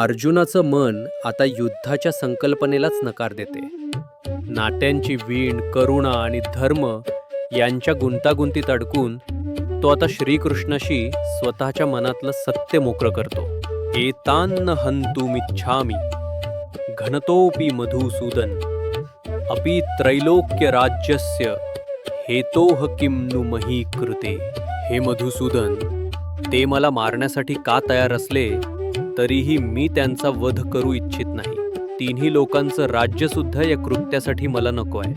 अर्जुनाचं मन आता युद्धाच्या संकल्पनेलाच नकार देते. नाट्यांची वीण करुणा आणि धर्म यांच्या गुंतागुंतीत अडकून तो आता श्रीकृष्णाशी स्वतःच्या मनातलं सत्य मोकळं करतो. एतान्न हंतुमिच्छामी घनतोपी मधुसूदन अपि त्रैलोक्य राज्यस्य हेतोह किम नु मही कृते हे मधुसूदन ते मला मारण्यासाठी का तयार असले? तरीही मी त्यांचा वध करू इच्छित नाही. तिन्ही लोकांचं राज्यसुद्धा या कृत्यासाठी मला नको आहे.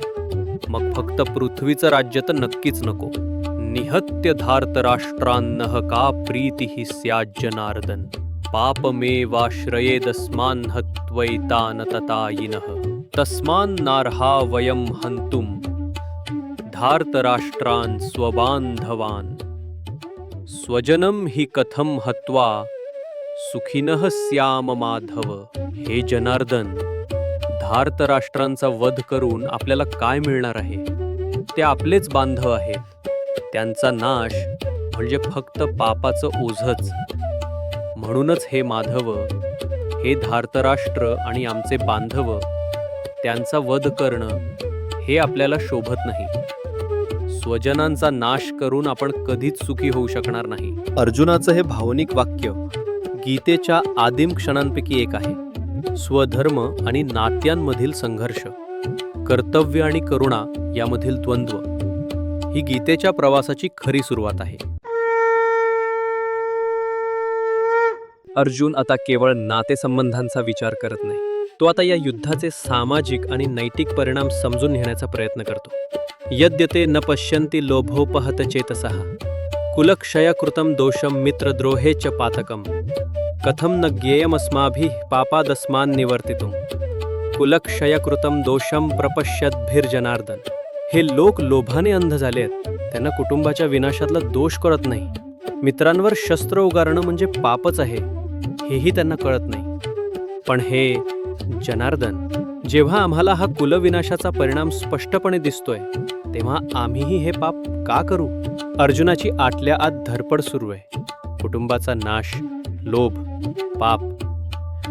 मग फक्त पृथ्वीचं राज्य तर नक्कीच नको. निहत्य धार्त राष्ट्रान्न का प्रीती ही जनार्दन पापमेवाश्रयेदस्मान् हत्वैतान ततायिनः तस्मान्नार्हा वयं हन्तुं धार्तराष्ट्रान् स्वबान्धवान्। स्वजनं हि कथं हत्वा सुखिनः श्याम माधव हे जनार्दन धार्तराष्ट्रांचा वध करून आपल्याला काय मिळणार आहे? ते आपलेच बांधव आहेत. त्यांचा नाश म्हणजे फक्त पापाचं ओझच. म्हणूनच हे माधव हे धार्तराष्ट्र आणि आमचे बांधव त्यांचा वध करणं हे आपल्याला शोभत नाही. स्वजनांचा नाश करून आपण कधीच सुखी होऊ शकणार नाही. अर्जुनाचं हे भावनिक वाक्य गीतेच्या आदिम क्षणांपैकी एक आहे. स्वधर्म आणि नात्यांमधील संघर्ष कर्तव्य आणि करुणा यामधील द्वंद्व ही गीतेच्या प्रवासाची खरी सुरुवात आहे. अर्जुन आता केवळ नातेसंबंधांचा विचार करत नाही. तो आता या युद्धाचे सामाजिक आणि नैतिक परिणाम समजून घेण्याचा प्रयत्न करतो. यद्यते न पश्यन्ति लोभोपहत चेतसः कुलक्षयकृतम दोषम मित्रद्रोहे च पातकम. कथं न ज्ञेयमस्माभिः पापादस्मान् निवर्तितुं कुलक्षयकृतं दोषं प्रपश्यद्भिर्जनार्दन हे लोक लोभाने अंध झाले आहेत त्यांना कुटुंबाच्या विनाशातला दोष कळत नाही। मित्रांवर शस्त्र उगारणं म्हणजे पापच आहे हेही त्यांना कळत नाही। पण हे जनार्दन जेव्हा आम्हाला हा कुलविनाशाचा परिणाम स्पष्टपणे दिसतोय तेव्हा आम्हीही हे पाप का करू? अर्जुनाची आतल्या आत धडपड सुरू आहे. कुटुंबाचा नाश लोभ पाप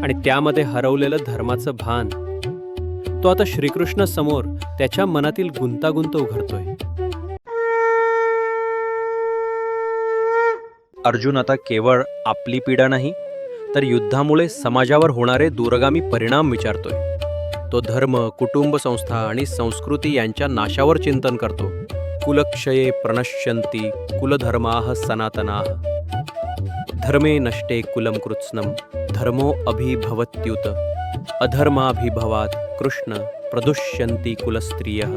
आणि त्यामध्ये हरवलेलं धर्माचं भान. तो आता श्रीकृष्ण समोर त्याच्या मनातील गुंतागुंत उघडतोय. अर्जुन आता केवळ आपली पीडा नाही तर युद्धामुळे समाजावर होणारे दूरगामी परिणाम विचारतोय. तो धर्म कुटुंब संस्था आणि संस्कृती यांच्या नाशावर चिंतन करतो. कुलक्षये प्रणश्यंती कुलधर्माः सनातनाः. धर्मे नष्टे कुलं कृत्स्नम धर्मो अभिभवत्युत। अधर्माभिभवात् कृष्ण प्रदुष्यन्ति कुलस्त्रियः।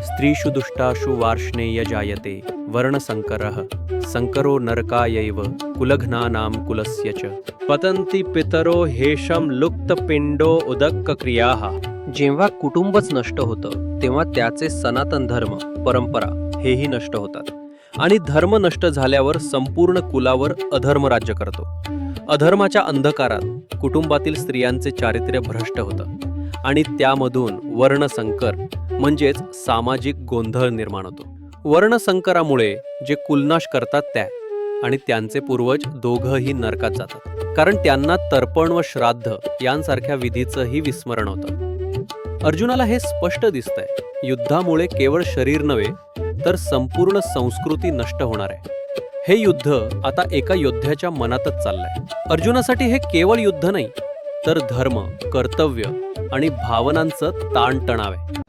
स्त्रीषु दुष्टाषु वार्ष्णेय जायते वर्णसङ्करः सङ्करो नरकायैव कुलघ्नानां कुलस्य च। पतन्ति पितरो हेषं लुप्तपिण्डो उदक्कक्रियाः। जेव्हा कुटुंबच नष्ट होतं तेव्हा त्याचे सनातन धर्म परंपरा हेही नष्ट होतात। आणि धर्म नष्ट झाल्यावर संपूर्ण कुलावर अधर्म राज्य करतो. अधर्माच्या अंधकारात कुटुंबातील स्त्रियांचे चारित्र्य भ्रष्ट होतं आणि त्यामधून वर्णसंकर म्हणजेच सामाजिक गोंधळ निर्माण होतो. वर्णसंकरामुळे जे कुलनाश करतात त्या आणि त्यांचे पूर्वज दोघंही नरकात जातात. कारण त्यांना तर्पण व श्राद्ध यांसारख्या विधीचंही विस्मरण होतं. अर्जुनाला हे स्पष्ट दिसतंय. युद्धामुळे केवळ शरीर नव्हे तर संपूर्ण संस्कृती नष्ट होणार आहे. हे युद्ध आता एका योद्ध्याच्या मनातच चाललंय. अर्जुनासाठी हे केवळ युद्ध नाही तर धर्म कर्तव्य आणि भावनांचं ताणतणाव आहे.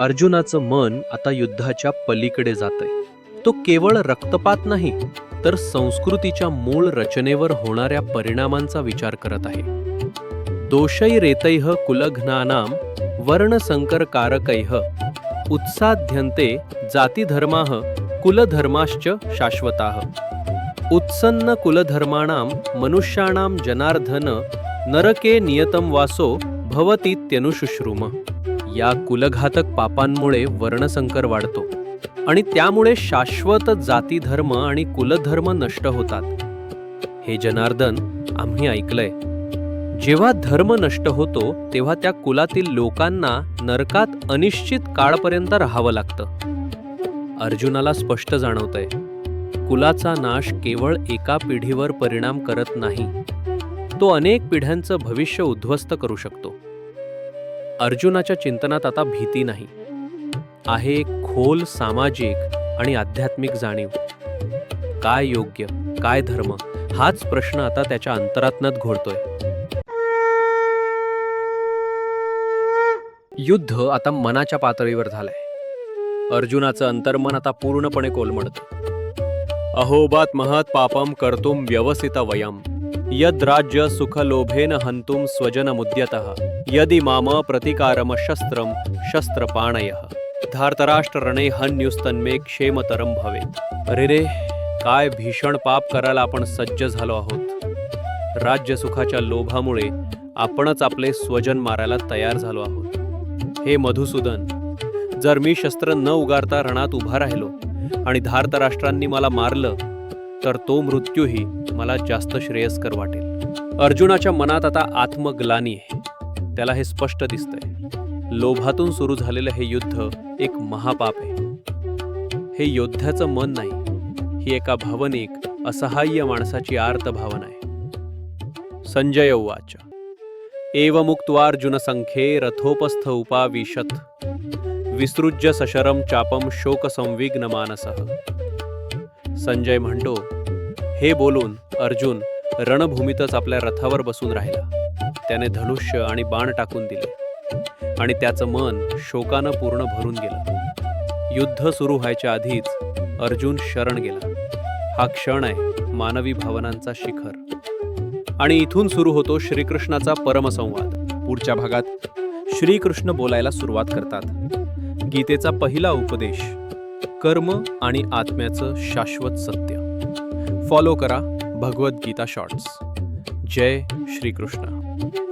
अर्जुनाचं मन आता युद्धाच्या पलीकडे जातंय. तो केवळ रक्तपात नाही तर संस्कृतीच्या मूळ रचनेवर होणाऱ्या परिणामांचा विचार करत आहे. दोषै रेतैह कुलघ्नानाम वर्णसंकरकारकैः उत्साध्यन्ते जातिधर्माः कुलधर्माश्च शाश्वताः। उत्सन्न कुलधर्माणां मनुष्याणां जनार्दन नरके नियतं वासो भवतीत्यनुशुश्रुम या कुलघातक पापांमुळे वर्णसंकर वाढतो आणि त्यामुळे शाश्वत जातीधर्म आणि कुलधर्म नष्ट होतात। हे जनार्दन आम्ही ऐकलंय। जेव्हा धर्म नष्ट होतो तेव्हा त्या कुलातील लोकांना नरकात अनिश्चित काळपर्यंत राहावं लागतं. अर्जुनाला स्पष्ट जाणवतंय कुलाचा नाश केवळ एका पिढीवर परिणाम करत नाही तो अनेक पिढ्यांचं भविष्य उद्ध्वस्त करू शकतो. अर्जुनाच्या चिंतनात आता भीती नाही. आहे खोल सामाजिक आणि आध्यात्मिक जाणीव. काय योग्य काय धर्म हाच प्रश्न आता त्याच्या अंतरात्म्यात घोळतोय. युद्ध आता मनाच्या पातळीवर झालंय. अर्जुनाचं अंतर्मन आता पूर्णपणे कोलमडतं. अहोबात महत पापम कर्तुम व्यवसित वयम. यद राज्य सुख लोभेन हंतुम स्वजन मुद्यत यदि माम प्रतिकारम शस्त्रम शस्त्रपाणय। धार्तराष्ट्र रणे हन्युस्तन्मे क्षेमतरम भवे अरे रे काय भीषण पाप करायला आपण सज्ज झालो आहोत. राज्य सुखाच्या लोभामुळे आपणच आपले स्वजन मारायला तयार झालो आहोत. हे मधुसूदन जर मी शस्त्र न उगारता रणात उभा राहिलो आणि धार्तराष्ट्रांनी मला मारलं तर तो मृत्यूही मला जास्त श्रेयस्कर वाटेल. अर्जुनाच्या मनात आता आत्मग्लानी आहे. त्याला हे स्पष्ट दिसतंय. लोभातून सुरू झालेलं हे युद्ध एक महापाप आहे. हे योद्ध्याचं मन नाही. ही एका भावनिक असहाय्य माणसाची आर्त भावना आहे. संजय उवाच एवमुक्त्वार्जुनसङ्ख्ये रथोपस्थ उपाविशत्। विसृज्य सशरम चापम शोकसंविघ्नमानसः। संजय म्हणतो हे बोलून अर्जुन रणभूमीतच आपल्या रथावर बसून राहिला. त्याने धनुष्य आणि बाण टाकून दिले. आणि त्याचं मन शोकानं पूर्ण भरून गेलं. युद्ध सुरू व्हायच्या आधीच अर्जुन शरण गेला. हा क्षण आहे मानवी भावनांचा शिखर. आणि इथून सुरू होतो श्रीकृष्णाचा परमसंवाद. पुढच्या भागात श्रीकृष्ण बोलायला सुरुवात करतात. गीतेचा पहिला उपदेश कर्म आणि आत्म्याचं शाश्वत सत्य. फॉलो करा भगवद्गीता शॉर्ट्स जय श्रीकृष्ण.